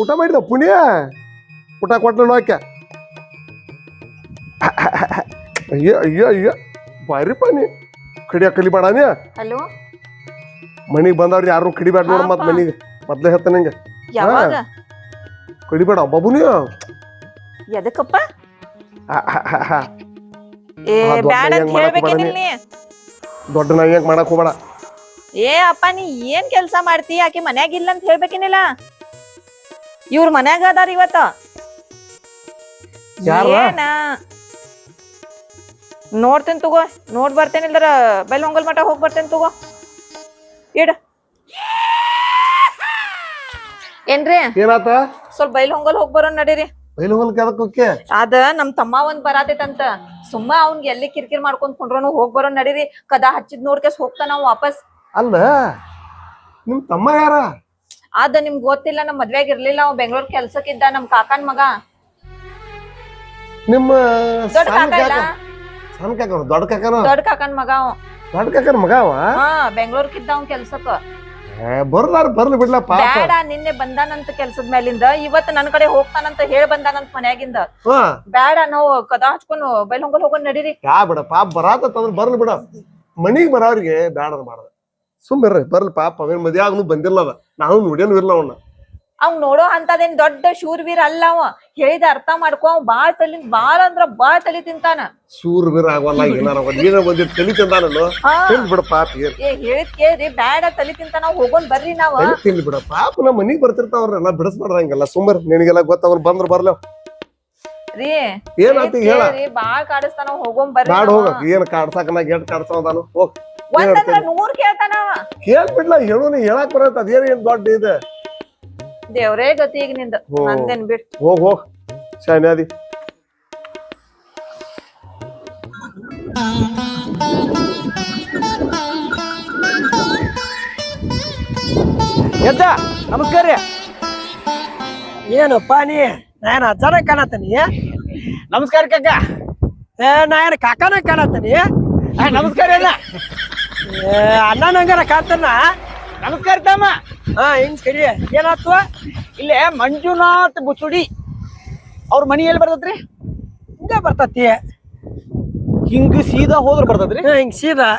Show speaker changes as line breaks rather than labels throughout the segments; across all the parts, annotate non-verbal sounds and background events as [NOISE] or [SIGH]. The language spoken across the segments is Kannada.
ಊಟ ಮಾಡಿದ? ಪುಣ್ಯ? ಊಟ ಕೊಟ್ಲ ನೋಕೆ ಅಯ್ಯೋ ಅಯ್ಯೋ ಅಯ್ಯೋ. ಬಾರಿ ಪಾನಿ ಕಡಿಯ ಕಲಿಬೇಡ ನೀ.
ಹಲೋ?
ಮನಿಗ್ ಬಂದವ್ರು ಯಾರು ಕಡಿಬೇಡ ನೋಡ ಮತ್
ಹಾಪ.
ಮನಿಗೆ. ಮೊದ್ಲೇ ಹೇಳ್ತ ನಿಂಗೆ.
ಯಾವಾಗ?
ಕಡಿಬೇಡ ಬಾಬು ನೀ.
ಎದಕ್ಕಪ್ಪ ಏ
ಆ, ದೊಡ್ಡ
ಬ್ಯಾಡ ಅಂತ
ಹೆಂಗ್ ಮಾಡಕ್
ಹೇಳ್ಬೇಕೇನಿಲ್ಲ ನೀ.
ದೊಡ್ಡ ನಾಯಿ ಹೆಂಗ್ ಮಾಡಕ್ ಹೋಗ್ಬೇಡ.
ಏ ಅಪ್ಪ ನೀ ಏನ್ ಕೆಲ್ಸ ಮಾಡ್ತಿ? ಆಕಿ ಮನ್ಯಾಗ ಇಲ್ಲ ಅಂತ ಹೇಳ್ಬೇಕೇನಿಲ್ಲ. ಇವ್ರ ಮನ್ಯಾಗ ಅದಾರ ಇವತ್ತ?
ನೋಡ್ತೇನೆ
ಏನ? ನೋಡ್ತೇನ್ ತಗೋ ನೋಡ್ ಬರ್ತೇನೆ ಇಲ್ದ್ರ ಬೈಲ್ ಹೊಂಗಲ್ ಮಠ ಹೋಗಿ ಬರ್ತೇನೆ ತಗೋ. ಇಡ. ಏನ್ರಿ?
ಏನಾತ?
ಸ್ವಲ್ಪ ಬೈಲ್ ಹೊಂಗಲ್ ಹೋಗಿ ಬರೋಣ ನಡೀರಿ.
ಬೈಲು ಹೊಲಕ್ಕೆ ಅದಕ್ಕೆ ಹೋಕ್ಕೆ
ಅದ ನಮ್ ತಮ್ಮ ಒಂದ್ ಬರಾತೈತಂತ. ಸುಮ್ಮ ಅವ್ನ್ಗೆ ಎಲ್ಲಿ ಕಿರ್ಕಿರ್ ಮಾಡ್ಕೊಂಡ್ ಕುಂಡ್ರೋನು ಹೋಗ್ ಬರೋಣ ನಡೀರಿ. ಕದಾ ಹಚ್ಚಿದ್ ನೋಡ್ಕೆಸ್ ಹೋಗ್ತಾನ ಅವ್ ವಾಪಸ್.
ಅಲ್ಲ ನಿಮ್ ತಮ್ಮ ಯಾರ?
ಅದ ನಿಮ್ಗ್ ಗೊತ್ತಿಲ್ಲ ನಮ್ ಮದ್ವೆಗ್ ಇರ್ಲಿಲ್ಲ ಅವ್ ಬೆಂಗ್ಳೂರ್ ಕೆಲ್ಸಕ್ಕಿದ್ದ ನಮ್ ಕಾಕನ್ ಮಗ.
ನಿಮ್ಮ
ದೊಡ್ಡ
ಸಣ್ಣ
ಕಾಕ ಇಲ್ಲ?
ಕಾಕ ಸಣ್ಣ ಕಾಕನ? ದೊಡ್ಡ ಕಾಕನ?
ದೊಡ್ಡ ಕಾಕನ್ ಮಗ ಅವ.
ದೊಡ್ಡ ಕಾಕನ ಮಗ ಅವ?
ಹಾ ಬೆಂಗ್ಳೂರ್ಕಿದ್ದ ಅವ್ನ್ ಕೆಲ್ಸಕ್ಕ
ಏ, ಬರ್ಲಾರ ಬರ್ಲಿ ಬಿಡ್ಲ ಪಾಪ.
ಬ್ಯಾಡ ನಿನ್ನೆ ಬಂದಾನಂತ ಕೆಲ್ಸದ ಮೇಲಿಂದ ಇವತ್ ನನ್ ಕಡೆ ಹೋಗ್ತಾನಂತ ಹೇಳಿ ಬಂದಾನಂತ ಮನ್ಯಾಗಿಂದ.
ಹಾ.
ಬ್ಯಾಡ ನಾವು ಕದಾ ಹಚ್ಕೊಂಡು ಬೈಲ್ ಹೊಂಗಲ್ ನಡೀರಿ.
ಯಾ ಬಿಡ ಪಾಪ ಬರಾತಂದ್ರ ಬರ್ಲಿ ಬಿಡ. ಮನಿಗ್ ಬರೋರಿಗೆ ಬ್ಯಾಡ ಮಾಡ್ದ. ಸುಮ್ಮಿರ್ರಿ ಬರ್ಲಿ ಪಾಪ ಅವೇನ್ ಮದ್ವೆ ಆಗನು ಬಂದಿಲ್ಲ ಅದ. ನಾವು ನೋಡೇನು ಇರ್ಲ ಅವನ್ನ
ಅವ್ನ್ ನೋಡೋ ಅಂತದೇನ್ ದೊಡ್ಡ ಶೂರ್ವೀರ್ ಅಲ್ಲ ಅವ. ಹೇಳಿದ ಅರ್ಥ ಮಾಡ್ಕೊ ಅವ್ ಬಾಳ್ ತಲಿ ಬಾಳ ಅಂದ್ರ ಬಾಳ್ ತಲಿ ತಿಂತಾನ.
ಶೂರ್ ಬೀರ್ ಆಗವಲ್ಲ ಏನಾರ ಆಗಲ್ಲ. ಏನ ಬಂದಿರ್ ತಲಿ ತಿಂದಾನಲ್ಲ?
ಹಾ.
ತಿಂದ್ ಬಿಡ ಪಾಪ ಏನ್.
ಏ ಹೇಳಿದ್ ಕೇಳ್ರಿ ಬ್ಯಾಡ ತಲಿ ತಿಂತಾನ ಹೋಗೋನ್ ಬರ್ರಿ ನಾವ್.
ತಲಿ ತಿನ್ಲಿ ಬಿಡ ಪಾಪ ನಮ್ಮ ಮನಿಗ್ ಬರ್ತಿರ್ತಾವ್ರಲ್ಲ ಬಿಡಿಸ್ಬಾರ್ದ ಹಂಗೆಲ್ಲ. ಸುಮ್ಮರ್ ನಿನಗೆಲ್ಲ ಗೊತ್ತ ಅವ್ರು ಬಂದ್ರ ಬರ್ಲ
ರೀ
ಏನಾಯ್ತು ಹೇಳ.
ಕೇಳ್ರಿ ಬಾಳ್ ಕಾಡಿಸ್ತಾನ ಹೋಗೋನ್ ಬರ್ರಿ
ಬ್ಯಾಡ
ನಾವ.
ಹೋಗ ಏನ್ ಕಾಡ್ಸಾಕ ನಾ ಗೇಟ್ ಕಾಡ್ಸೋದಾನು ಹೋಗ್.
ಒಂದಂದ್ರ ನೂರ್ ಕೇಳ್ತಾನ ಅವ.
ಕೇಳ್ಬಿಡ್ಲ ಹೇಳು ನೀ ಹೇಳಕ್ ಬರತ್ತ ಅದೇನ್ ಏನ್ ದೊಡ್ಡ ಇದೆ?
ದೇವ್ರೇ ಗತಿ ಈಗ ನಿಂದ
ಹೋ.
ನಂದೇನ್ ಬಿಡ್.
ಹೋಗ್ ಹೋಗ್ ಶಾನ್ಯಾದಿ.
ಎದ್ದ ನಮಸ್ಕಾರ. ರೀ
ಏನಪ್ಪ ನೀ? ನಾಯನ ಅಜ್ಜನ ಕಾಣತ್ತೀನಿ?
ನಮಸ್ಕಾರ ಕಕ್ಕ
ಏ ನಾ ಏನು ಕಾಕನ ಕಾಣತ್ತೀನಿ?
ಆ, ನಮಸ್ಕಾರ ಅಣ್ಣ.
ಏ ಅಣ್ಣ ನಂಗರ ಕಾತಣ್ಣ.
ನಮಸ್ಕಾರ ತಮ್ಮ.
ಹಾ ಹಿಂಗ್ ಕಡಿ ಏನಾತು
ಇಲ್ಲೇ ಮಂಜುನಾಥ್ ಬುಚುಡಿ ಅವ್ರ ಮನಿ ಎಲ್ಲಿ ಬರ್ತತ್ರಿ?
ಹಿಂಗ ಬರ್ತತಿ.
ಹಿಂಗ್ ಸೀದಾ ಹೋದ್ರ ಬರ್ತದ್ರಿ
ಹಾ, ಹಿಂಗ್ ಸೀದಾ.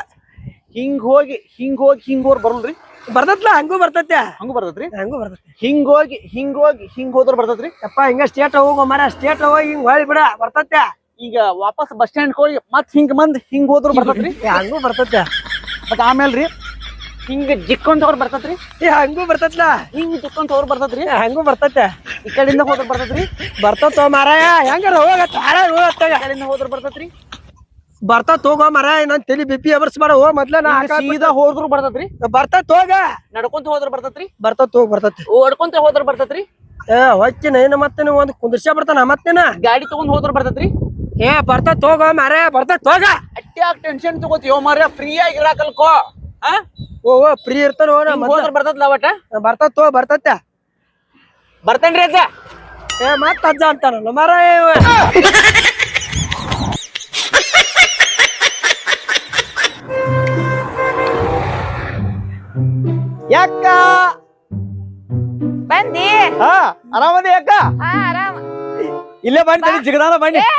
ಹಿಂಗ್ ಹೋಗಿ ಹಿಂಗ್ ಹೋಗಿ ಹಿಂಗ್ ಹೋರ್ ಬರಲ್ರಿ?
ಬರ್ತತ್ಲ ಹಂಗೂ ಬರ್ತತ್ಯ
ಹಂಗ ಬರ್ತೈತ್ರಿ?
ಹಂಗೂ ಬರ್ತತ್.
ಹಿಂಗ್ ಹೋಗಿ ಹಿಂಗ್ ಹೋಗಿ ಹಿಂಗ್ ಹೋದ್ರ ಬರ್ತತ್ರಿ?
ಯಪ್ಪ ಹಿಂಗ ಸ್ಟೇಟ್ ಹೋಗೋ ಮರ ಸ್ಟೇಟ್ ಹೋಗಿ ಹಿಂಗ್ ಹೊಳಿ ಬಿಡ ಬರ್ತೈತೆ.
ಈಗ ವಾಪಸ್ ಬಸ್ ಸ್ಟ್ಯಾಂಡ್ ಹೋಗಿ ಮತ್ ಹಿಂಗ್ ಮಂದ್ ಹಿಂಗ್ ಹೋದ್ರು ಬರ್ತದ್ರಿ
ಏ, ಹಂಗೂ ಬರ್ತೈತೆ
ಮತ್ ಆಮೇಲ್ ರೀ? ಹಿಂಗ್ ಜಿಕ್ಕೊಂತ ಬರ್ತದ್ರಿ
ಏ ಹಂಗೂ ಬರ್ತೈತ್ಲ?
ಹಿಂಗ್ ಜಿಕ್ಕೊಂತ
ಏ, ಹಂಗೂ ಬರ್ತೈತೆ
ಈ ಕಡೆಯಿಂದ ಹೋದ್ರ ಬರ್ತದ್ರಿ
ಬರ್ತತ್ ಮಾರಾಯ? ಹೆಂಗಾರ ಹೋಗತ್ತ
ಈ ಕಡೆಯಿಂದ ಹೋದ್ರ ಬರ್ತದ್ರಿ
ಬರ್ತಾ ಹೋಗೋ ಮರ ನನ್ ತಲಿ ಬಿಪಿ ಎಬರ್ಸ್ಬೇಡ ಹೋ ಮೊದ್ಲ ನಾ
ಸೀದಾ ಹೋದ್ರು ಬರ್ತದ್ರಿ
ಬರ್ತಾ ತೋಗ
ನಡ್ಕೊಂತ ಹೋದ್ರ ಬರ್ತದ್ರಿ
ಬರ್ತಾ ತೋಗ ಬರ್ತೈತಿ
ಓಡ್ಕೊಂತ ಹೋದ್ರ ಬರ್ತದ್ರಿ
ಏ ಹೊಕ್ಕಿನ ಏನ ಮತ್ತೆ ಒಂದ್ ಕುಂದ್ರಸ ಬರ್ತಾನ ಮತ್ತೇನ?
ಗಾಡಿ ತಗೊಂಡ್ ಹೋದ್ರ ಬರ್ತದ್ರಿ
ಏ ಬರ್ತತ್ ಹೋಗ ಮಾರೇ ಬರ್ತತ್ ತೋಗ.
ಅಟ್ಯಾಗ ಟೆನ್ಷನ್ ತಗೋತೀವೋ ಮಾರ ಫ್ರೀ ಆಗಿ ಇರಾಕಲ್ಕೋ ಆ?
ಓ ಓ ಫ್ರೀ ಇರ್ತಾನ ಓ ನಾ
ಹಿಂಗ್
ಮೊದ್ಲ
ಹೋದ್ರ ಬರ್ತದ್ಲ ಅವಟ
ಬರ್ತತ್ ಹೋಗ್ ಬರ್ತತ್ತ
ಬರ್ತೇನ್ರಿ ಅಜ್ಜ.
ಏ ಮತ್ತ ಅಜ್ಜ ಅಂತಾನಲ್ಲ ಮಾರೇ.
ಯಾಕ?
ಬಂದಿ.
ಹಾ ಆರಾಮದಿ ಯಾಕ?
ಹಾ ಆರಾಮ್.
ಇಲ್ಲೇ ಬನ್ನಿ ಜಿಗದಾನ ಬನ್ನಿ.
ಏ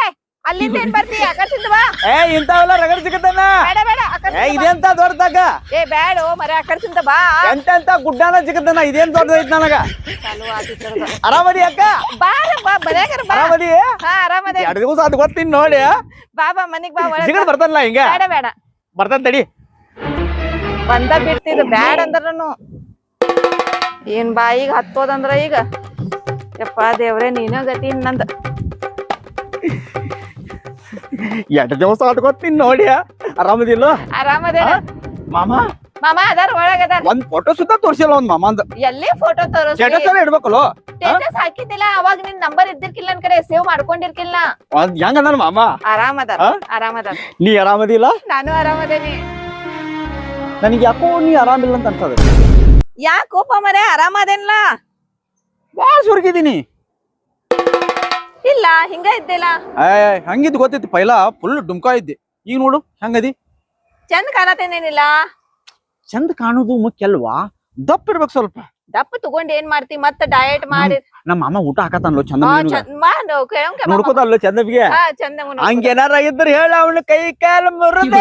ಅಲ್ಲಿಂದ ಏನ್ ಬರ್ತಿ? ಆಕರ್ಸಿಂದ ಬಾ.
ಏ ಇಂತಾವೆಲ್ಲ ರಗಡ್ ಸಿಗತ್ತನ?
ಬೇಡ ಬೇಡ
ಏ
ಆಕರ್ಸಿಂದ ಬಾ.
ಇದೆಂತ ದೊಡ್ಡದಾಗ?
ಏ ಬ್ಯಾಡ ಮರ ಆಕರ್ಸಿಂದ ಬಾ.
ಎಂತ ಎಂತ ಗುಡ್ಡಾನ ಸಿಗತ್ತನ? ಇದೇನ್ ದೊಡ್ಡದೈತ್ ನನಗ?
ಚಾಲು
ಆರಾಮದಿ ಅಕ್ಕ?
ಬಾರ ಬಾ ಮನ್ಯಾಗರ ಬಾ.
ಆರಾಮದಿ
ಹಾ ಆರಾಮದೆ
ಎರಡು ದಿವಸ ಅದ್ ಗೊತ್ತೀನಿ ನೋಡಿ.
ಬಾ ಬಾ ಮನಿಗ್ ಬಾ ಒಳಗ್
ಜಿಗದ್
ಬಾ.
ಬರ್ತಾನಲ್ಲ ಹಿಂಗ?
ಬೇಡ ಬೇಡ.
ಬರ್ತಾನ ತಡಿ.
ಬಂದ ಬಿಡ್ತಿದ್ ಬ್ಯಾಡ ಅಂದ್ರನು. ಏನ್ ಬಾ ಈಗ ಹತ್ತೋದಂದ್ರ ಈಗ. ಯಪ್ಪ ದೇವ್ರೆ ನೀನ ಗತಿ ನಂದ
ಎರಡು ದಿವಸ ಅದ್ ಗೊತ್ತೀನಿ ನೋಡಿ ಆರಾಮದಿಲ್ಲ
ಆರಾಮದೇನ?
ಮಾಮ?
ಮಾಮ ಅದಾರ ಒಳಗ ಅದಾರ
ಒಂದ್ ಫೋಟೋ ಸುತ್ತ ತೋರಿಸಿಲ್ಲ ಒಂದ್ ಮಾಮಂದ
ಎಲ್ಲಿ ಫೋಟೋ ತೋರಿಸ್
ಸ್ಟೇಟಸ್ ಎಲ್ಲ ಇಡ್ಬೇಕಲ್ಲ?
ಸ್ಟೇಟಸ್ ಹಾಕಿದ್ದಿಲ್ಲ ಅವಾಗ ನಿನ್ ನಂಬರ್ ಇದ್ದಿರ್ಕಿಲ್ಲ ನನ್ ಕಡೆ ಸೇವ್ ಮಾಡ್ಕೊಂಡಿರ್ಕಿಲ್ಲ.
ಒಂದ್ ಹೆಂಗ ನನ್ ಮಾಮ?
ಆರಾಮ್ ಅದಾರ
ನೀ ಆರಾಮದಿಲ್ಲ?
ನಾನು ಆರಾಮದೇನಿ.
ನನಗೆ ಯಾಕೋ ನೀ ಆರಾಮಿಲ್ಲ ಅಂತ ಅನ್ಸದ
ಯಾಕೋಪ ಮರೆ? ಆರಾಮದೇನ್ಲಾ?
ಬಾಳ್ ಸುರ್ಗಿದೀನಿ.
ಇಲ್ಲ ಹಿಂಗ ಇದ್ದಿಲ್ಲ.
ಏ ಹಂಗಿದ್ ಗೊತ್ತಿತ್ತು ಪೈಲ ಫುಲ್ ಡುಮ್ಕಾ ಇದ್ದೆ. ಈಗ ನೋಡು ಹಂಗದಿ?
ಚಂದ ಕಾಣತೇನೇನಿಲ್ಲ
ಚಂದ ಕಾಣುದು ಮುಖ್ಯ ಅಲ್ವಾ ದಪ್ಪ ಇರ್ಬೇಕು ಸ್ವಲ್ಪ.
ದಪ್ಪ ತಗೊಂಡ್ ಏನ್ ಮಾಡ್ತಿ? ಮತ್ತ ಡಯಟ್ ಮಾಡಿ.
ನಮ್ಮ ಅಮ್ಮ ಊಟ ಹಾಕತಾನಲ್ಲ ಚಂದ
ಹಾ,
ನಿನಗ.
ಚಂದ್ ಮಾಡ್ ಕೇಳಂಗೆ ಬಾ-
ನೋಡ್ಕೋತಾನಲ್ಲ ಚಂದಬಿಗೆ
ಹಾ ಚಂದ ಮುನ್ನೋಡ್ಕೊ.
ಹಂಗೇನಾರ ಇದ್ರ ಹೇಳ ಅವನು ಕೈ ಕಾಲ ಮುರಿದ.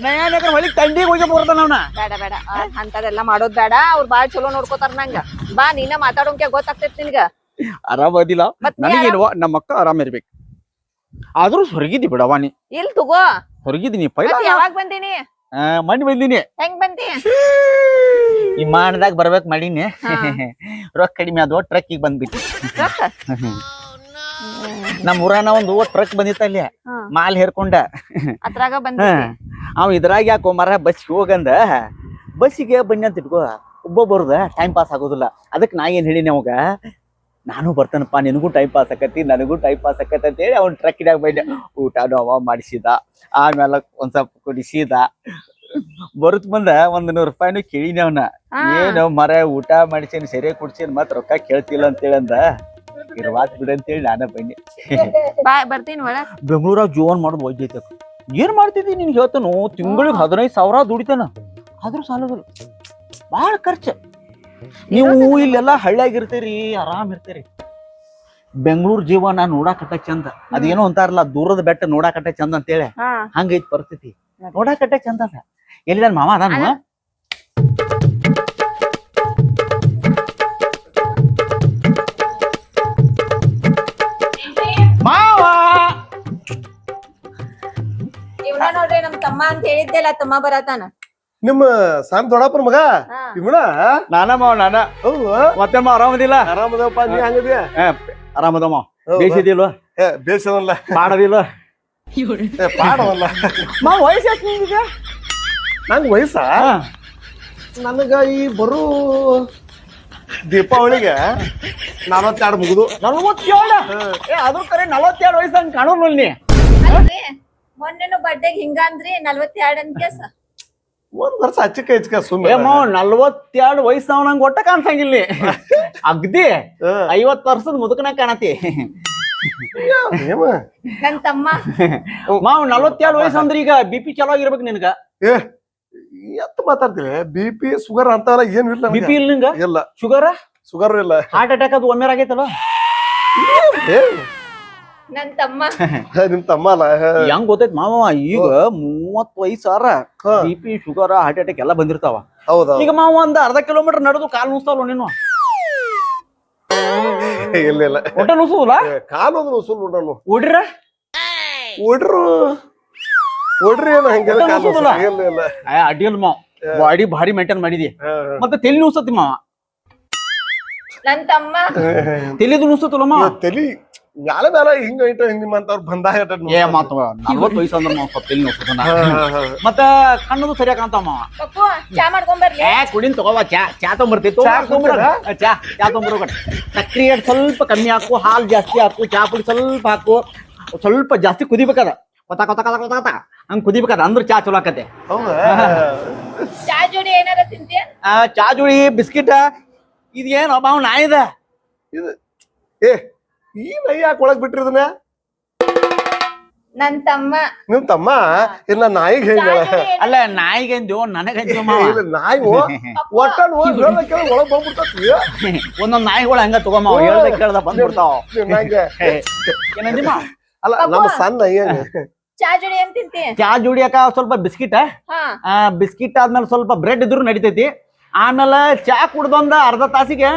ನಯಾನಗರ ತಂಡಿಗೆ ಹೋಗಿ ಬರ್ತಾನ ಅವನ.
ಬೇಡ ಬೇಡ. ಅಂತದೆಲ್ಲ ಮಾಡೋದ್ ಬೇಡ. ಅವ್ರು ಬಾಳ್ ಚಲೋ ನೋಡ್ಕೋತಾರ ನಂಗ. ಬಾ ನೀನ ಮಾತಾಡೋಕೆ ಗೊತ್ತಾಗ್ತೈತಿ ನಿನ್ಗ.
ಆರಾಮದಿಲ್ಲ. ನನಗೇನು ನಮ್ಮ ಅಕ್ಕ ಆರಾಮ ಇರ್ಬೇಕು ಆದ್ರೂ ಹೊರಗಿದ್ದಿ ಬಿಡವಾನಿ ನೀ
ಇಲ್ ತಗೋ.
ಹೊರಗಿದ್ದೀನಿ ಪೈಲ
ಯಾವಾಗ ಬಂದೀನಿ?
ಮಣ್ಣಿ ಬಂದೀನಿ
ಹೆಂಗ್ ಬಂದಿ?
ಈ ಮಾಡ್ದಾಗ ಬರ್ಬೇಕು ಮಾಡೀನಿ. ರೊಕ್ಕ ಕಡಿಮೆ ಅದು ಟ್ರಕ್ ಈಗ
ಬಂದ್ಬಿಟ್ಟು.
ನಮ್ ಊರಾನ ಒಂದು ಟ್ರಕ್ ಬಂದಿತ್ತ ಅಲ್ಲಿ. ಮಾಲ್ ಹೇರ್ಕೊಂಡ.
ಅದ್ರಾಗ ಬಂದಿ
ಅವ ಇದ್ರಾಗ ಯಾಕೋ ಮರ ಬಸ್ ಹೋಗಂದ. ಬಸ್ಸಿಗೆ ಬನ್ನಿ ಅಂತ ಇಟ್ಕೋ. ಒಬ್ಬ ಬರುದ ಟೈಮ್ ಪಾಸ್ ಆಗೋದಿಲ್ಲ. ಅದಕ್ಕೆ ನಾ ಏನ್ ಹೇಳಿನಿ ಅವಾಗ? ನಾನು ಬರ್ತಾನಪ್ಪ ನಿನಗೂ ಟೈಮ್ ಪಾಸ್ ಆಕತಿ ನನಗೂ ಟೈಮ್ ಪಾಸ್ ಆಕತಿ ಅಂತ ಹೇಳಿ ಟ್ರಕ್ಕಿನಾಗ ಬೈದೆ. ಊಟನು ಅವ ಮಾಡಿಸಿದ. ಆಮೇಲೆ ಒಂದ್ ಸ್ವಲ್ಪ ಕುಡಿಸಿದ. ಬರುತ್ ಬಂದ ಒಂದ್ ನೂರ್ ರೂಪಾಯಿನೂ ಕೇಳಿನಿ ಅವನ. ಏನು ಮರ ಊಟ ಮಾಡಿಸೇನಿ ಸರಿ ಕುಡ್ಸಿನ ಮತ್ ರೊಕ್ಕ ಕೇಳ್ತಿಲ್ಲ ಅಂತೇಳಿ ಅಂದ. ಇರ್ವಾತ್ ಬಿಡು ಅಂತೇಳಿ ನಾನೇ ಬನ್ನಿ
ಬರ್ತೀನಿ
ಬೆಂಗಳೂರಾಗ ಜೀವನ ಮಾಡೋದು ವೈದ್ಯತೆ ಏನ್ ಮಾಡ್ತಿದ್ದಿ ನಿನ್ಗೆ ಹೇಳ್ತಾನು? ತಿಂಗಳಿಗೆ ಹದಿನೈದು ಸಾವಿರ ದುಡಿತಾನ. ಆದ್ರೂ ಸಾಲದ್ರು ಭಾಳ ಖರ್ಚು. ನೀವು ಇಲ್ಲೆಲ್ಲ ಹಳ್ಳಿಯಾಗಿರ್ತೀರಿ ಆರಾಮ್ ಇರ್ತೀರಿ. ಬೆಂಗಳೂರು ಜೀವನ ನೋಡಾಕಟ್ಟ ಚಂದ. ಅದೇನೋ ಅಂತಾರಲ್ಲ ದೂರದ ಬೆಟ್ಟ ನೋಡಾಕಟ್ಟ ಚಂದ ಅಂತೇಳಿ. ಹಂಗೈತ್ ಪರಿಸ್ಥಿತಿ. ನೋಡಾಕಟ್ಟ ಚಂದ ಅದ. ಎಲ್ಲಿ ನನ್ನ ಮಾವಾ ಅದಾನು? ಮಾವ!
ಅದ ನೋಡ್ರಿ ನಮ್ ತಮ್ಮ ಅಂತ ಹೇಳಿದ್ದೆಲ್ಲ ತಮ್ಮ ಬರತಾನ
ನಿಮ್ಮ ಸಾಮ್ ದೊಡ್ಡಪ್ಪನ ಮಗ?
ಇವಣ
ಇವನ?
ನಾನ ಮಾವ ನಾನ. ಮತ್ತೆ ಮಾವ ಆರಾಮದಿಲ್ಲ?
ಆರಾಮದಪ್ಪ ನೀ ಹಂಗದಿಯ?
ಆರಾಮದ ಮಾವ ಬೇಸಿದಿಲ್ವ
ಏ ಬೇಸದಲ್ಲ
ಪಾಡದಿಲ್ಲ
ಪಾಡವಲ್ಲ.
ಮಾವ ವಯಸ್ಸು ಯಾಕೆ ನಿಮ್ಗೆ
ನಂಗೆ ವಯಸ್ಸ? ನನಗ ಈ ಬರು ದೀಪಾವಳಿಗೆ ನಲವತ್ತೆರಡು ಮುಗಿದು.
ನಲ್ವತ್ತೇಳು? ಏ ಅದ್ರ ಕರೆ ನಲವತ್ತೆರಡು ವಯಸ್ಸು ಹಂಗೆ ಕಾಣೋಲ್ಲ ನೀ
ಮೊನ್ನೆನು ಬರ್ಡೇಗ್ ಹಿಂಗ ಅಂದ್ರಿ ನಲ್ವತ್ತೆರಡ್ ಅಂತ ಕೇಸ
ಒಂದ್ ವರ್ಷ ಹಚ್ಚಕ ಹೆಚ್ಚಕ ಸುಮ್ಮನೆ
ಮಾವ ನಲ್ವತ್ತೆರಡು ವಯಸ್ಸವ್ ನಂಗೆ ಒಟ್ಟ ಕಾಣ್ತಂಗಿಲ್ಲ [LAUGHS] ಅಗ್ದಿ ಐವತ್ ವರ್ಷದ ಮುದುಕನ ಕಾಣತಿ.
ಮಾವ್ ತಮ್ಮ.
ಮಾವ ನಲ್ವತ್ತೆರಡು ವಯಸ್ಸು ಅಂದ್ರೆ ಈಗ ಬಿ ಪಿ ಚಲೋ ಆಗಿರ್ಬೇಕು ನಿನಗ.
ಏ ಎತ್ತ ಮಾತಾಡ್ತೀವಿ ಬಿ ಪಿ ಶುಗರ್ ಅಂತಾರ ಏನು ಇಲ್ಲ
ಬಿ. ಪಿ ಇಲ್ಲ ನಿಂಗ
ಇಲ್ಲ.
ಶುಗರ್
ಶುಗರ್ ಇಲ್ಲ.
ಹಾರ್ಟ್ ಅಟ್ಯಾಕ್ ಅದು ಒಮ್ಮೆ ಆಗೈತಲ್ಲ
ಏ.
ನನ್ ತಮ್ಮ. [LAUGHS]
ನಿಮ್ ತಮ್ಮ ಅಲ್ಲ
ಹೆಂಗ್ ಗೊತ್ತೈತ್ ಮಾವ ಈಗ ಮೂವತ್ತು ವಯಸ್ಸಾರ
ಹಾ.
B P sugar heart attack ಎಲ್ಲ ಬಂದಿರ್ತಾವ.
ಹೌದಾ
ಈಗ ಮಾವ ಒಂದ್ ಅರ್ಧ ಕಿಲೋಮೀಟರ್ ನಡೆದು ಕಾಲ್ ನುಸ್ತಾವಲ್ಲ ನೀನು.
ಇಲ್ಲ ಕಾಲು ಒಂದು
ಓಡಿರ
ಓಡ್ರು ಓಡ್ರಿ ಏನು ಕಾಲು
ಮಾವ. ಬಾಡಿ ಭಾರಿ ಮೇಂಟೈನ್ ಮಾಡಿದಿ.
ಹಾ, ಹಾ.
ಮತ್ತೆ ತಲಿ ನುಸತಿ ಮಾವ.
ನನ್ ತಮ್ಮ.
ತಲಿದು ನುಸತಲ್ಲ ಮಾವ?
ಇವ್ ತಲಿ ಮ್ಯಾಲ ಮ್ಯಾಲ ಹಿಂಗ ಐಟ ಅಂತವ್ರು ಬಂದಾಗ.
ಏ ಮಾತು ನಲ್ವತ್ತು ವಯಸ್ಸು ಅಂದ್ರೆ ಮಾವ
ಹಾ.
ಮತ್ತ ಕಣ್ಣದು ಸರಿಯಾಗಿ ಕಾಣ್ತಾವ ಮಾವ.
ಪಪ್ಪು ಚಾ
ಏ ಕುಡಿನ್ ತಗೋವ ಚಾ ಚಾ ತೊಂಬರ್ತಿ
ಚಾ?
ಚಾ ಚಾ ತೊಂಬರೋ ಸಕ್ರಿ ಸ್ವಲ್ಪ ಕಮ್ಮಿ ಹಾಕು ಹಾಲು ಜಾಸ್ತಿ ಹಾಕು ಚಾ ಪುಡಿ ಸ್ವಲ್ಪ ಹಾಕು. ಸ್ವಲ್ಪ ಜಾಸ್ತಿ ಕುದಿಬೇಕದ. ಕೊತ್ತ ಕೊತ್ತ ಕೊತ ಕೊತ್ತ ಕೊತ. ಹಂಗ್ ಕುದಿಬೇಕದ ಅಂದ್ರೆ ಚಾ ಚಲೋ ಆಕತೆ
ಹೌದಾ?
ಚಾ ಜೋಡಿ ಏನಾರ ತಿಂತೀಯ?
ಚಾ ಜೋಡಿ ಬಿಸ್ಕಿಟ್ ಇದೇನು ಮಾವ ನಾಯಿದ?
ಏ ಈ ನೈ ಯಾಕೆ ಒಳಗ್ ಬಿಟ್ರಿ ಇದನ್ನ
ನನ್ ತಮ್ಮ.
ನಿಮ್ ತಮ್ಮ? ಇಲ್ಲ ನಾಯಿಗೆ
ಅಲ್ಲ ನಾಯಿಗೆಂದು ನನಗಂದು ಮಾವ?
ಇಲ್ಲ ನಾಯಿ ಒಟ್ಟ ಹೇಳ್ದ ಒಳಗ್ ಬಂದ್ಬಿಡ್ತತಿ
ಒಂದೊಂದ್ ನಾಯಿಗಳು ಹಂಗ ತಗೋ ಮಾವ ಹೇಳ್ದ ಕೇಳ್ದ ಬಂದ್ಬಿಡ್ತಾವ.
ನಂಗೆ
ಏನಂದಿ ಮಾವ?
ಅಲ್ಲ ನಮ್ಮ ಸಣ್ಣ ಏನ್?
ಚಾ ಜೋಡಿ ಏನ್ ತಿಂತಿ?
ಚಾ ಸ್ವಲ್ಪ ಬಿಸ್ಕಿಟ್. ಬಿಸ್ಕಿಟ್ ಆದ್ಮೇಲೆ ಸ್ವಲ್ಪ ಬ್ರೆಡ್ ಇದ್ರು ನಡಿತೈತಿ. ಆಮೇಲೆ ಚಾ ಕುಡ್ದೊಂದ ಅರ್ಧ ತಾಸಿಗೆ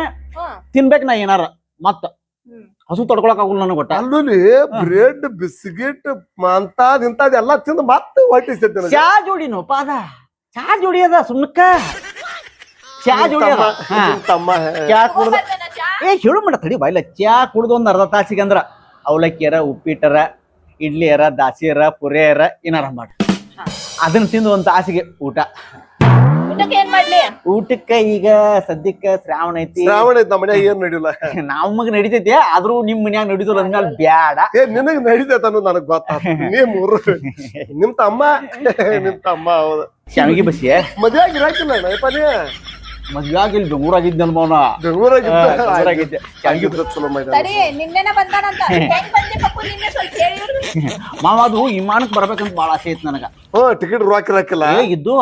ತಿನ್ಬೇಕು ನಾ ಏನಾರ ಮತ್ತ. ಹಸು ತಡ್ಕೊಳಕ್ ಆಗುಲ್ಲ ನನಗೆ ಒಟ್ಟ.
ಅಲ್ಲಿ ಬ್ರೆಡ್ ಬಿಸ್ಕಿಟ್ ಅಂತದ್ ಇಂತದ್ ಎಲ್ಲಾ ತಿಂದು ಮತ್ತೆ ಹೊಟ್ಟಿ ಚಾ
ಚಾ ನೋಪ ಅದ ಚಾ ಜೋಡಿ ಅದ ಸುಮ್ನಕ್ಕ ಚಾ ಜೋಡಿ ಅದ.
ತಮ್ಮ-
ಹಾ.
ತಮ್ಮ
ಚಾ ಕುಡ್ದ
ಚಾ.
ಏ ಹೇಳು ಮಾಡ ತಡಿ ಬಾಯ್ಲ. ಚಾ ಕುಡ್ದೊಂದ್ ಅರ್ಧ ತಾಸಿಗೆ ಅಂದ್ರ ಅವಲಕ್ಕಿ ಅರ ಉಪ್ಪಿಟ್ಟರ ಇಡ್ಲಿ ಅರ ದಾಸಿಯರ ಪುರಿಯರ ಏನಾರ ಮಾಡ ಅದನ್ನ ತಿಂದು ಒಂದ್ ತಾಸಿಗೆ ಊಟ.
ಊಟಕ್ಕೆ ಏನ್ ಮಾಡ್ಲಿ?
ಊಟಕ್ಕ ಈಗ ಸದ್ಯಕ್ಕ ಶ್ರಾವಣ ಐತಿ.
ಶ್ರಾವಣ ಐತಿ ನಮ್ಮ ಮನ್ಯಾಗ ಏನ್ ನಡಿಲ್ಲ. [LAUGHS]
ನಮಗ್ ನಡಿತೈತಿ ಆದ್ರೂ ನಿಮ್ ಮನ್ಯಾಗ ನಡಿದ್ರು ಅಂದ್ಮೇಲೆ ಬ್ಯಾಡ.
ಏ ನಿನಗ್ ನಡಿತೈತ ಅನ್ನೋದು ನನಗ್ ಗೊತ್ತ ನೀ ಮೂರು. [LAUGHS] ನಿಮ್ ತಮ್ಮ. [LAUGHS] ನಿಮ್ ತಮ್ಮ ಹೌದು.
ಶಾವಿಗೆ ಬಸಿ
ಮದ್ವೆ ಆಗಿರಾಕಿಲ್ಲ ನಯಪ್ಪ ನೀ?
ಮದ್ವೆ ಆಗಿಲ್ ಬೆಂಗಳೂರಾಗಿದ್ದಲ್ ಮೌನ
ಬೆಂಗಳೂರಾಗಿದ್ದ
ಬೆಂಗಳೂರಾಗಿದ್ದೆ.
ಶಾವಿಗೆ ಚಲೋ ಮೈದಾನ.
ಸರಿ ನಿನ್ನೆನ ಬಂದಾನಂತ ಹೆಂಗ್ ಬಂದಿ ಪಪ್ಪು ನಿನ್ನೆ ಸ್ವಲ್ಪ ಹೇಳಿದ್ರು
ಮಾವ ಅದು ವಿಮಾನಕ್ ಬರ್ಬೇಕಂತ ಬಾಳ ಆಸೆ ಐತಿ ನನಗ.
ಟಿಕೆಟ್ ರೊಕ್ಕ ಇರಾಕಿಲ್ಲ
ಏ, ಇದ್ದು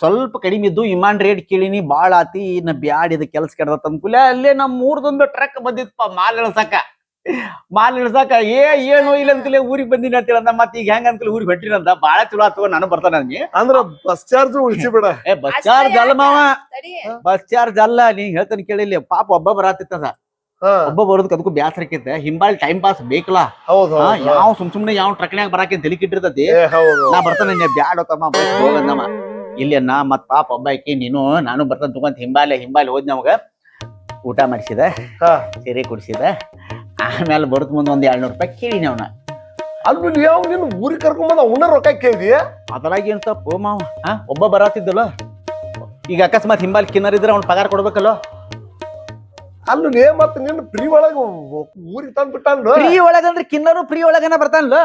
ಸ್ವಲ್ಪ ಕಡಿಮೆ ಇದ್ದು ವಿಮಾನ ರೇಟ್ ಕೇಳಿನಿ ಬಾಳ ಆತಿ ಇನ್ನ ಬ್ಯಾಡ್ ಇದು ಕೆಲ್ಸ ಕೆಡದ ತಂದ್ಕೂಲೆ ಅಲ್ಲೇ ನಮ್ಮ ಮೂರ್ದೊಂದು ಟ್ರಕ್ ಬಂದಿತ್ತಪ್ಪ ಮಾಲ್ ಇಳ್ಸಾಕ ಮಾಲ್ ಇಳ್ಸಾಕ ಏ ಏನು ಇಲ್ಲ ಅಂತಲೇ ಊರಿಗೆ ಬಂದಿನಿ ಅಂತೇಳಿ ಅಂದ ಮತ್ತೆ ಈಗ ಹೆಂಗ ಅಂತಲೇ ಊರಿಗೆ ಹೊಂಟಿನಂತ ಬಾಳ ಚಲೋ ಆತು ನಾನು ಬರ್ತಾನ ನನಗೆ
ಅಂದ್ರ ಬಸ್ ಚಾರ್ಜ್ ಉಳಿಸಿ ಬಿಡ.
ಏ ಬಸ್ ಚಾರ್ಜ್ ಅಲ್ಲ ಮಾವ. ಬಸ್ ಚಾರ್ಜ್ ಅಲ್ಲ ನೀ ಹೇಳ್ತಾನೆ ಕೇಳಿಲ್ಲ ಪಾಪ ಒಬ್ಬ ಬರಾತಿತ್ತದ
ಹಾ.
ಒಬ್ಬ ಬರೋದಕ್ಕೆ ಅದಕ್ಕೂ ಬ್ಯಾಸರ ಆಕೈತೆ. ಹಿಂಬಾಲ್ ಟೈಮ್ ಪಾಸ್ ಬೇಕಲ್ಲ. ಯಾವ ಸುಮ್ ಸುಮ್ನೆ ಯಾವ ಟ್ರಕ್ನ್ಯಾಗ ಬರಾಕೆ ತಲೆ ಕಿಟ್ಟಿರ್ತತಿ.
ಏ ಹೌದು
ನಾ ಬರ್ತಾನೆ ಬ್ಯಾಡ್ ಬ್ಯಾಡ ತಮ್ಮ ಬಸ್ ಹೋಗಂದಮ್ಮ ಇಲ್ಲಿ ನಾ ಮತ್ ಪಾಪ ಒಬ್ಬ ಆಕಿ ನೀನು ನಾನು ಬರ್ತಾನೆ ತಗೊಂತ ಹಿಂಬಾಲೆ ಹಿಂಬಾಲೆ ಹೋದ್ ನಮಗ ಊಟ ಮಾಡಿಸಿದ. ಸೀರೆ ಕುಡಿಸಿದ. ಆಮೇಲೆ ಬರುತ್ತ ಮುಂದೆ ಒಂದ್ ಎರಡ್ನೂರು ರೂಪಾಯಿ ಕೇಳಿನಿ ಅವನ.
ಅಲ್ಲಿ ಯಾವ ನೀನು ಊರಿಗೆ ಕರ್ಕೊಂಡ್ ಅವನ ರೊಕ್ಕ ಕೇಳಿದಿ
ಅದ್ರಾಗ ಏನು ತಪ್ಪು ಮಾವ? ಹಾ ಒಬ್ಬ ಬರತ್ತಿದ್ದಲ್ಲ ಈಗ ಅಕಸ್ಮಾತ್ ಹಿಂಬಾಲ್ ಕಿನ್ನರ್ ಇದ್ರೆ ಅವ್ನ ಪಗಾರ ಕೊಡ್ಬೇಕಲ್ಲ?
ಅಲ್ಲಿ ಮತ್ತೆ ನಿನ್ನ ಫ್ರೀ ಒಳಗ ಊರಿಗೆ ತಂದ್ ಬಿಟ್ಟಲ್ಲ
ಫ್ರೀ ಒಳಗಂದ್ರೆ ಕಿನ್ನರು ಫ್ರೀ ಒಳಗನ ಬರ್ತಾನಲ್ಲ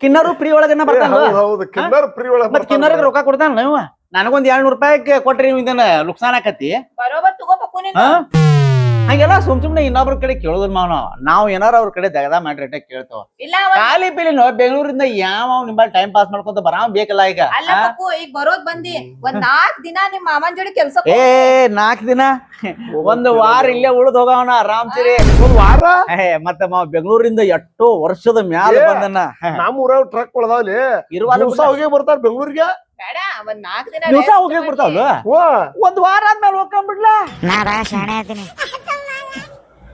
ಕಿನ್ನರು ಫ್ರೀ ಒಳಗನ ಬರ್ತಾನಲ್ಲ
ಹೌದು ಕಿನ್ನರು ಫ್ರೀ ಒಳಗ
ಮತ್ತೆ ಕಿನ್ನರಿಗೆ ರೊಕ್ಕ ಕೊಡ್ತಾನಲ್ಲ ಇವ? ನನಗೊಂದ್ ಎರಡ್ನೂರು ರೂಪಾಯಿ ಕೊಟ್ರಿ ನೀವು ಇದನ್ನ ನುಕ್ಸಾನ್ ಆಕತಿ
ಬರೋಬರ್ ತಗೋಬೇಕು ನೀನು
ಹಾ ಹಂಗೆಲ್ಲ ಸುಮ್ ಸುಮ್ನೆ ಇನ್ನೊಬ್ರ ಕಡೆ ಕೇಳೋದ್ರ ಮಾವ ನಾವು ನಾವ್ ಏನಾರ ಅವ್ರ ಕಡೆ ದಗದ ಮಾಡ್ರಿ ಕೇಳ್ತಾವ.
ಇಲ್ಲ ಅವ-
ಖಾಲಿ ಪಿಲಿನ ಬೆಂಗಳೂರಿಂದ ಯಾವ ನಿಮ್ಮಲ್ಲಿ ಟೈಮ್ ಪಾಸ್ ಮಾಡ್ಕೊಂತ ಬರಾವ್ ಬೇಕಲ್ಲ ಈಗ?
ಅಲ್ಲ
ಆ?
ಪಪ್ಪು ಈಗ ಬರೋದ್ ಬಂದಿ ಒಂದ್ ನಾಕ್ ದಿನ ನಿಮ್ ಮಾಮನ್ ಜೋಡಿ ಕೆಲ್ಸ
ಏ ನಾಲ್ಕು ದಿನ? ಒಂದು ವಾರ ಇಲ್ಲೇ ಉಳಿದ್ ಹೋಗವನ ಆರಾಮ್ ಸಿರಿ
ಒಂದ್ ವಾರ?
ಏ ಮತ್ತೆ ಮಾವ ಬೆಂಗಳೂರಿಂದ ಎಷ್ಟೋ ವರ್ಷದ ಮ್ಯಾಲ
ಏ.
ಬಂದನ
ನಮ್ಮ ಊರಾಗ ಟ್ರಕ್ ಒಳದಾವಲ್ಲಿ
ಇರುವಾಗ
ದಿವಸ ಹೋಗಿ ಬರ್ತಾರ ಬೆಂಗಳೂರಿಗೆ?
ಬೇಡ ಒಂದ್ ನಾಲ್ಕ್ ದಿನ
ದಿವಸ
rest
ಹೋಗಿ
ಮಾಡಿ.
ಓ
ಒಂದ್ ವಾರ ಆದ್ಮೇಲೆ ಹೋಗ್ಕೊಂಡ್ಬಿಡ್ಲ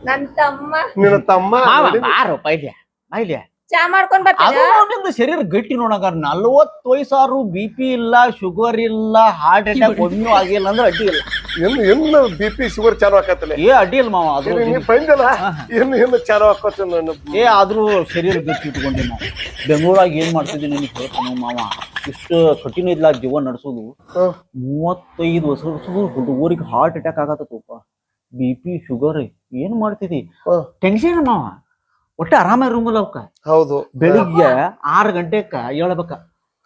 ನನ್ ತಮ್ಮ.
ನಿನ್ನ ತಮ್ಮ
ಮಾವ ಬಾರೋ ಪೈಲ್ಯ ಪೈಲ್ಯ
ಚಾ ಮಾಡ್ಕೊಂಡ್
ಅದು
ಬರ್ತೀನಿ
ಶರೀರ ಗಟ್ಟಿ ನೋಡಕ ನಲ್ವತ್ತು ವಯಸ್ಸಾರು ಬಿ ಪಿ ಇಲ್ಲ ಶುಗರ್ ಇಲ್ಲ ಹಾರ್ಟ್ ಅಟ್ಯಾಕ್ ಒಮ್ಮೆ ಆಗಿಲ್ಲ ಅಂದ್ರೆ ಅಡ್ಡಿ ಇಲ್ಲ.
ಇನ್ನು ಇನ್ನು ಬಿ ಪಿ ಶುಗರ್ ಚಾಲು ಆಕತ್ತಲ್ಲ
ಏ ಅಡ್ಡಿ ಇಲ್ಲ ಮಾವ ಅದು
ನೀ ಪೈಂದಿಲ್ಲ ಇನ್ನು ಇನ್ನು ಚಾಲು ಆಕೋತ
ಏ ಆದ್ರೂ ಶರೀರ ಗಟ್ಟಿ ಇಟ್ಕೊಂಡಿ ನಾವು ಬೆಂಗಳೂರಾಗ ಏನ್ ಮಾಡ್ತಿದ್ದೀನಿ ನಿನಗೆ ಹೇಳ್ತಾನೆ ಮಾವ. ಇಷ್ಟು ಕಠಿಣ ಇಲ್ಲ ಜೀವನ ನಡೆಸೋದು. ಮೂವತ್ತೈದು ವರ್ಷ ಹುಡುಗರಿಗೆ ಹಾರ್ಟ್ ಅಟ್ಯಾಕ್ ಆಗತ್ತಪ್ಪ. ಬಿ ಪಿ ಶುಗರ್ ಏನ್ ಮಾಡ್ತಿದಿ. ಟೆನ್ಷನ್ ಮಾವ. ಒಟ್ಟು ಆರಾಮ ರೂಮಲ್ಲ ಅವಕ್ಕ
ಹೌದು.
ಬೆಳಿಗ್ಗೆ ಆರ್ ಗಂಟೆಕ ಹೇಳ್ಬೇಕ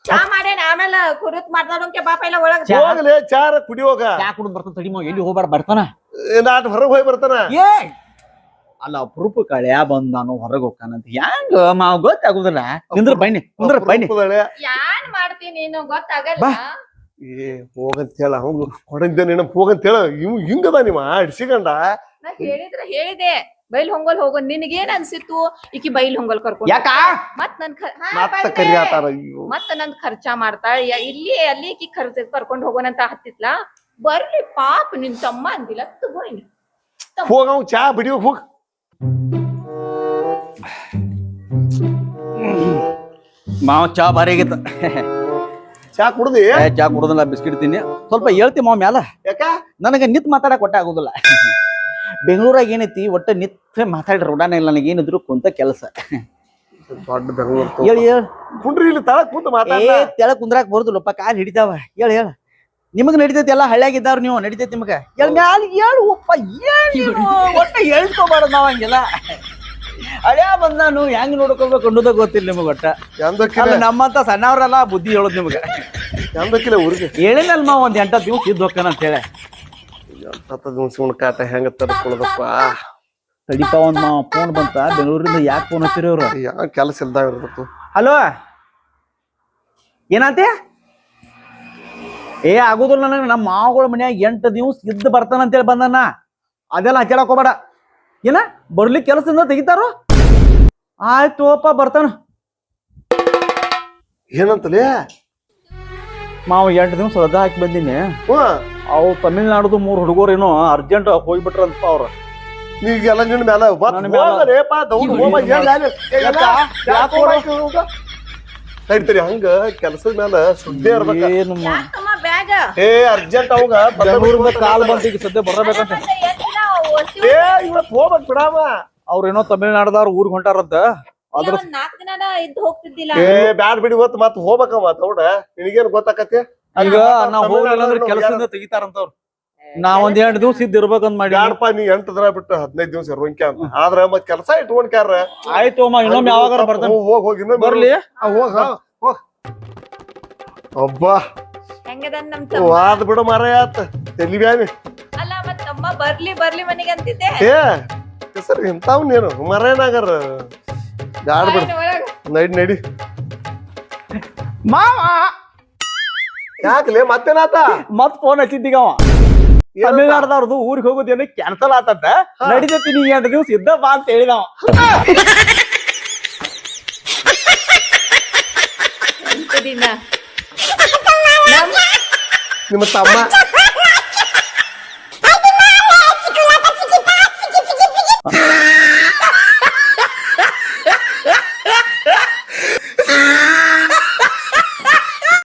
ಚಾ ಮಾಡೇನ ಆಮೇಲೆ ಕುರಿತ್ ಮಾತಾಡೋಕೆ ಪಾಪ ಇಲ್ಲ ಒಳಗ.
ಹೋಗಲೇ ಚಾರ ಕುಡಿಯೋಗ.
ಚಾ ಕುಡಿದ್ ಬರ್ತಾನ ತಡಿ ಮಾವ ಎಲ್ಲಿ ಹೋಗ್ಬಾರ್ದು ಬರ್ತಾನ.
ನಾಟ್ ಹೊರಗೆ ಹೋಗಿ ಬರ್ತಾನ.
ಏ! ಅಲ್ಲ ಅಪರೂಪ ಕಳ್ಯಾ ಬಂದ್ ನಾನು ಹೊರಗೆ ಹೋಗ್ತಾನಂತ ಹೆಂಗ ಮಾವ ಗೊತ್ತಾಗುದಿಲ್ಲ. ನಿಂದ್ರ ಬನ್ನಿ ನಿಂದ್ರ ಬನ್ನಿ.
ಯಾನ್ ಮಾಡ್ತೀನಿ ನೀನು ಗೊತ್ತಾಗಲ್ಲ.
ಏ ಹೋಗಂತ ಹೇಳ ಅವ್ನು ಹೊಡೆದ ನೆನಪು ಹೋಗಂತ ಹೇಳ ಇವ್ ಹಿಂಗದ ನಿಮ್ಮ ಹಿಡ್ಸಿಗಂಡ.
ನಾ ಹೇಳಿದ್ರ ಹೇಳಿದೆ. ಬೈಲ್ ಹೊಂಗಲ್ ಹೋಗೋ ನಿನಗೇನ್ ಅನ್ಸಿತ್ತು? ಈಕಿ ಬೈಲ್ ಹೊಂಗಲ್ ಕರ್ಕೊಂಡು
ಯಾಕ?
ಮತ್ ನನ್ ಮತ್ ಹಾ,
ಮತ್ತ
ಬಂದೆ.
ಕರಿಯಾತಾರ ಅಯ್ಯೋ.
ಮತ್ತ ನನ್ ಖರ್ಚಾ ಮಾಡ್ತಾಳ. ಯ- ಇಲ್ಲಿ ಅಲ್ಲಿ ಈಕಿ ಖರ್ಚ ಕರ್ಕೊಂಡ್ ಹೋಗೋಣಂತ ಹತ್ತಿತ್ಲಾ? ಬರ್ಲಿ ಪಾಪ ನಿನ್ ತಮ್ಮ ಅಂದಿಲ್ಲ ತಗೋಯ್ನಿ ಇನ್ನು.
ಹೋಗ ಅವ್ ಚಾ ಬಿಡಿ ಹೋಗ
ಮಾವ ಚಾ ಭಾರಿ ಆಗೈತ
ಚಾ ಕುಡ್ದಿ?
ಏ, ಚಾ ಕುಡುದಿಲ್ಲ ಬಿಸ್ಕಿಟ್ ತಿನ್ನಿ. ಸ್ವಲ್ಪ ಹೇಳ್ತಿ ಮಾವ ಮ್ಯಾಲ.
ಯಾಕ?
ನನಗೆ ನಿತ್ ಮಾತಾಡಕ್ ಕೊಟ್ಟೆ ಆಗುದಿಲ್ಲ. ಬೆಂಗಳೂರಾಗ ಏನೈತಿ ಒಟ್ಟ ನಿತ್ಯ ಮಾತಾಡಿ ರೋಡಾನ ಇಲ್ಲ ನನಗೆ ಏನಿದ್ರು ಕುಂತ ಕೆಲಸ.
ದೊಡ್ಡ ಬೆಂಗಳೂರು
ಹೇಳಿ ಹೇಳ.
ಕುಂಡ್ರಿ ಇಲ್ಲಿ ತಳ ಕುಂತ
ಏ
ಮಾತಾಡ
ತೆಳ ಕುಂದ್ರಾಕ್ ಬರುದಿಲ್ಲಪ್ಪ ಕಾಲ್ ಹಿಡಿತಾವ. ಹೇಳ ಹೇಳ. ನಿಮಗ್ ನಡಿತೈತಿ ಎಲ್ಲ ಹಳ್ಳಿಯಾಗಿದ್ದಾವ್ರ ನೀವು ನಡಿತೈತಿ ನಿಮಗ? ಹೇಳ ಮ್ಯಾಲ ಹೇಳು ಒಪ್ಪ ಏನು? ಒಟ್ಟ ಹೇಳ್ಕೊಬಾರ್ದು ನಾವ್ ಹಂಗಿಲ್ಲ. ಹಳ್ಯಾ ಬಂದ್ ನಾನು ಹೆಂಗ್ ನೋಡ್ಕೋಬೇಕು ಅನ್ನೋದ ಗೊತ್ತಿಲ್ಲ ನಿಮಗ ಒಟ್ಟ.
ಎಂದಕ್ಕಿಲ್ಲ
ನಮ್ಮಂತ ಸಣ್ಣವ್ರೆಲ್ಲ ಬುದ್ಧಿ ಹೇಳೋದು ನಿಮಗೆ.
ಎಂದಕ್ಕಿಲ್ಲ ಊರಿಗೆ?
ಒಂದ್ ಎಂಟ ದಿವ್ಸ ಇದ್ದು ಹೋಗ್ತಾನ ಅಂತ ಹೇಳಿ.
ಕಾಟ ಹೆಂಗ ತಡ್ಕೊಳದಪ್ಪ?
ತಡಿಪ ಒಂದ್ ಮಾವ ಫೋನ್ ಬಂತ. ಬೆಂಗಳೂರಿಂದ ಯಾಕೆ ಫೋನ್ ಹಚ್ಚಿರಿ ಅವ್ರು
ಯಾ ಕೆಲಸ ಇಲ್ದಾಗ ಇರ್ಬೇಕು.
ಹಲೋ? ಏನಂತೆ? ಏ ಆಗುದಿಲ್ಲ ನನಗೆ. ನಮ್ಮ ಮಾವಗಳ ಮನ್ಯಾಗ ಎಂಟು ದಿವ್ಸ ಇದ್ದು ಬರ್ತಾನ ಅಂತೇಳಿ ಬಂದನ. ಅದೆಲ್ಲ ಹಚ್ಚಾಡಕ್ ಹೋಗ್ಬೇಡ. ಏನ? ಬರ್ಲಿಕ್ಕೆ ಕೆಲಸದಿಂದ ತೆಗಿತಾರೋ? ಆಯ್ತುಪ್ಪ ಬರ್ತಾನ.
ಏನಂತಲೇ?
ಮಾವ ಎಂಟು ದಿವಸ ರಜಾ ಹಾಕಿ ಬಂದೀನಿ.
ಹ್ಞೂ.
ಅವು ತಮಿಳ್ನಾಡುದು ಮೂರು ಹುಡುಗರು ಏನೋ ಅರ್ಜೆಂಟ್ ಹೋಗ್ಬಿಟ್ರಂತ ಅವ್ರು.
ನೀಗೆಲ್ಲ ನಿನ್ನ ಮೇಲೆ
ನನ್ನ ಮ್ಯಾಲ.
ತಡಿತರಿ ಹಂಗ ಕೆಲಸದ ಮ್ಯಾಲ ಸುದ್ದಿ ಇರ್ಬೇಕ.
ಏನು ಮಾ-
ತಮ್ಮ ಬ್ಯಾಗ್?
ಏ ಅರ್ಜೆಂಟ್ ಅವಾಗ
ಬೆಂಗಳೂರಿಂದ ಕಾಲ್ ಬಂತ ಈಗ ಸದ್ಯ ಬರ್ಬೇಕಂತ
ಏ ಇವತ್ ಹೋಗ್ಬೇಕ್
ಅವ್ರೇನೋ ತಮಿಳ್ನಾಡ್ದವ್ರು ಊರಿಗೆ ಹೊಂಟಾರಂತ. ಅದ್ರ
ನಾಲ್ಕ್ ದಿನ ಇದ್ದು ಹೋಗ್ತಿದ್ದಿಲ್ಲ.
ಏ ಬ್ಯಾಡ್ ಬಿಡಿ ಇವತ್ತು ಮತ್ ಹೋಗ್ಬೇಕಮ್ಮ ದೌಡ ನಿನಗೇನ್ ಗೊತ್ತಾಕತಿ
ಹಂಗ ನಾವ್ ಹೋಗ್ಲಿಲ್ಲ ಅಂದ್ರೆ ಕೆಲಸದಿಂದ ತೆಗಿತಾರಂತವ್ರು. ನಾವ್ ಒಂದ್ ಎರಡ್ ದಿವ್ಸ ಇದ್ದು ಇರ್ಬೇಕಂತ ಮಾಡಿ
ಬ್ಯಾಡಪ್ಪ ನೀ ಎಂಟು ದಿನ ಬಿಟ್ಟು ಹದಿನೈದು ದಿವಸ ಇರುವಂಕ ಅಂತ. ಆದ್ರ ಮತ್ ಕೆಲಸ ಇಟ್ಕೊಂಡ್ಕ್ಯಾರ?
ಆಯ್ತು ಅಮ್ಮ ಇನ್ನೊಮ್ಮೆ ಯಾವಾಗಾರ ಬರ್ತಾನೆ.
ಹೋಗ್ ಹೋಗ್ ಇನ್ನೊಮ್ಮೆ
ಬರ್ಲಿ?
ಹೋಗ. ಹೋಗ್ ಅಬ್ಬಾ.
ಹೆಂಗದನ್ ನಮ್ ತಮ್ಮ?
ವಾದ್ ಬಿಡು ಮಾರಾಯತ್ ತಲಿ ಬ್ಯಾನಿ?
ಅಲ್ಲ ಮತ್ ತಮ್ಮ ಬರ್ಲಿ ಬರ್ಲಿ ಮನೆಗೆ ಅಂತಿದ್ದೆ.
ಏ ಸರ್ ಇಂತಾವ್ ನೀನು ಮರೇನಾಗರ ಬ್ಯಾಡ ಬಿಡ
ಬಾಯ್ನ ಒಳಗ.
ನಡಿ ನಡಿ.
ಮಾವ!
ಯಾಕಲೆ? ಮತ್ತೇನಾತ
ಮತ್ ಫೋನ್ ಹಚ್ಚಿದ್ದೀಗ ಅವ.
ಏನಂತ?
ತಮಿಳ್ನಾಡ್ದವ್ರದ್ದು ಊರಿಗೆ ಹೋಗೋದೇನು ಕ್ಯಾನ್ಸಲ್ ಆತಂತ. ನಡಿತೈತಿ ನೀ ಎಂಟು ದಿವ್ಸ ಇದ್ದ ಬಾ ಅಂತ ಹೇಳಿದವ
ನಿಮ್ಮ ತಮ್ಮ